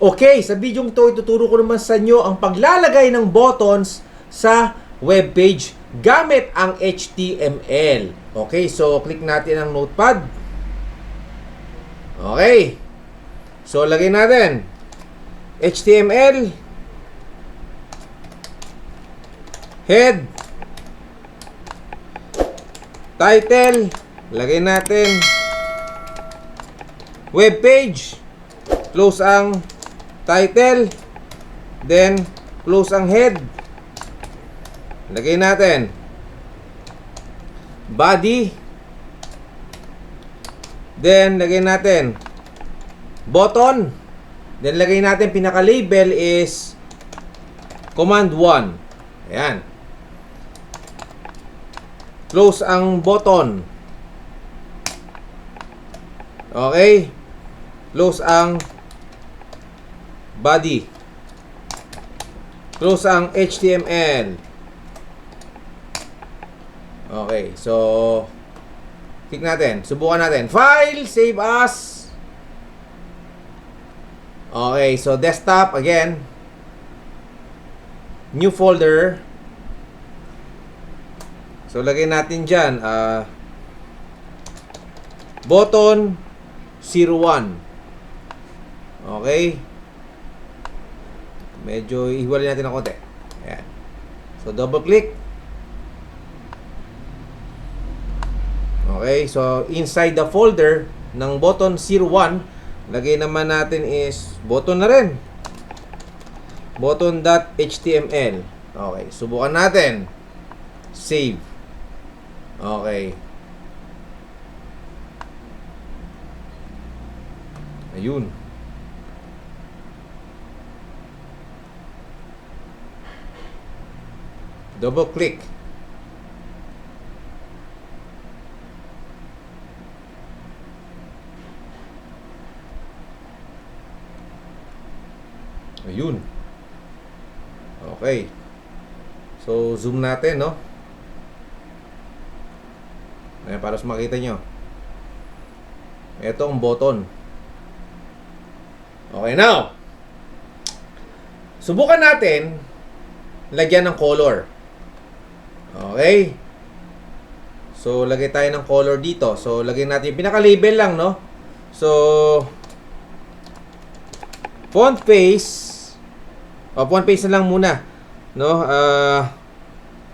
Okay, sa video to, ituturo ko naman sa inyo ang paglalagay ng buttons sa web page gamit ang HTML. Okay, so click natin ang notepad. Okay. So, lagay natin HTML head title lagay natin web page close ang title. Then close ang head. Lagay natin. Body. Then lagay natin. Button. Then lagay natin. Pinaka label is command 1 ayan. Close ang button. Okay. Close ang body close ang HTML okay so click natin. Subukan natin. File save as. Okay so desktop again. New folder. So lagay natin dyan ah button 01 okay medyo ihiwalay natin ng konti. Ayan. So double click. Okay so inside the folder ng button 01 lagay naman natin is button na rin. Button.html okay subukan natin. Save. Okay. Ayun double click. Ayun. Okay. So zoom natin no? Ayan, para mas makita nyo. Ito ang button. Okay now! Subukan natin lagyan ng color okay. So lagay tayo ng color dito. So lagyan natin. Pinaka label lang no? So font face. O font face na lang muna no? Uh,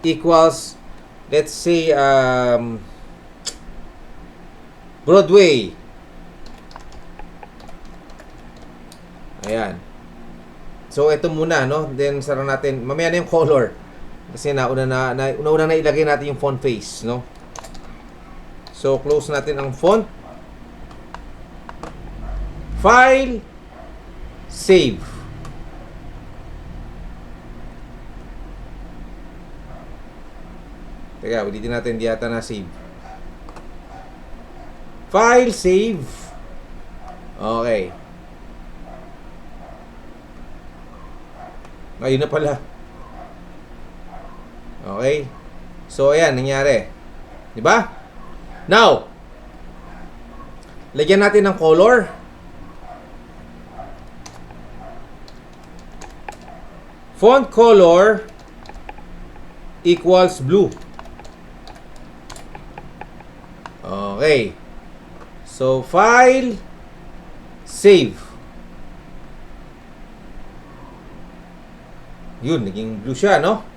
equals let's say um, Broadway. Ayan. So ito muna no? Then sara natin. Mamaya na yung color kasi nauna na, na una na ilagay natin yung font face no so close natin ang font file save Teka, ulitin natin, di ata na save. File, save. Okay. Ayun na pala. Okay. So, ayan, nangyari. Di ba? Now, lagyan natin ng color. Font color equals blue. Okay. So, file, save. Yun, naging blue siya, no?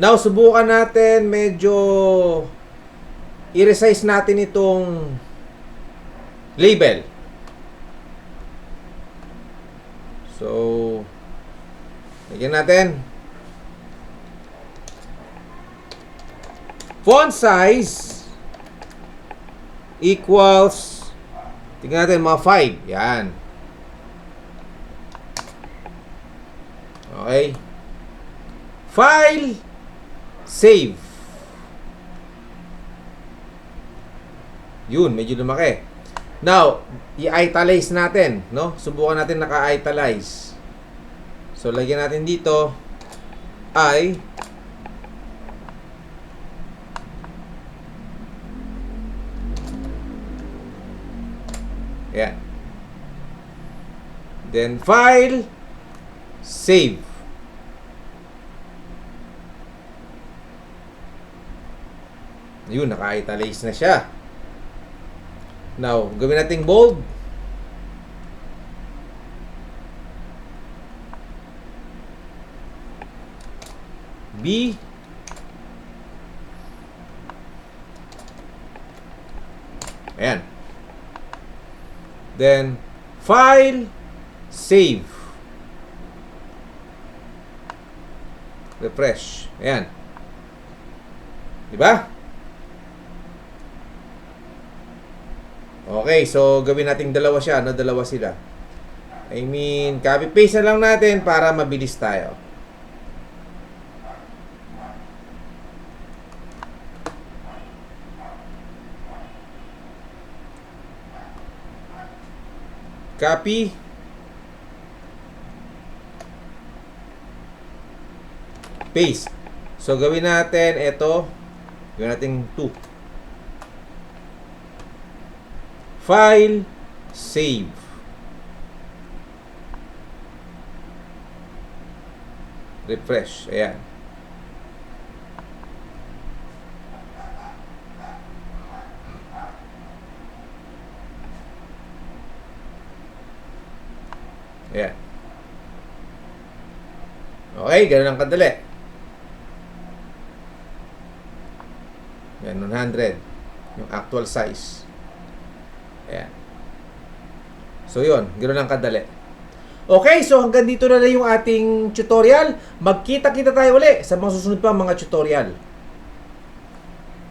Now, subukan natin medyo i-resize natin itong label. So, lagyan natin. Font size equals tingnan natin mga 5. Yan. Okay. File save. Yun, medyo lumaki. Now, i-italize natin, no? Subukan natin naka-italize. So, lagyan natin dito I Ayan. Then, file, save. Yun, naka-italize na siya. Now, gawin nating bold. B Ayan. Then, file, save. Refresh. Ayan. Di Okay, so gawin nating dalawa siya, no? Dalawa sila. I mean, copy-paste na lang natin para mabilis tayo. Copy. Paste. So, gawin natin ito. Gawin natin 2. File. Save. Refresh. Ayan. Ayan. Okay, ganun ang kadali. Yan, 100. Yung actual size. Ayan. So, yun. Ganun ang kadali. Okay, so hanggang dito na lang yung ating tutorial. Magkita-kita tayo uli sa mga susunod pa mga tutorial.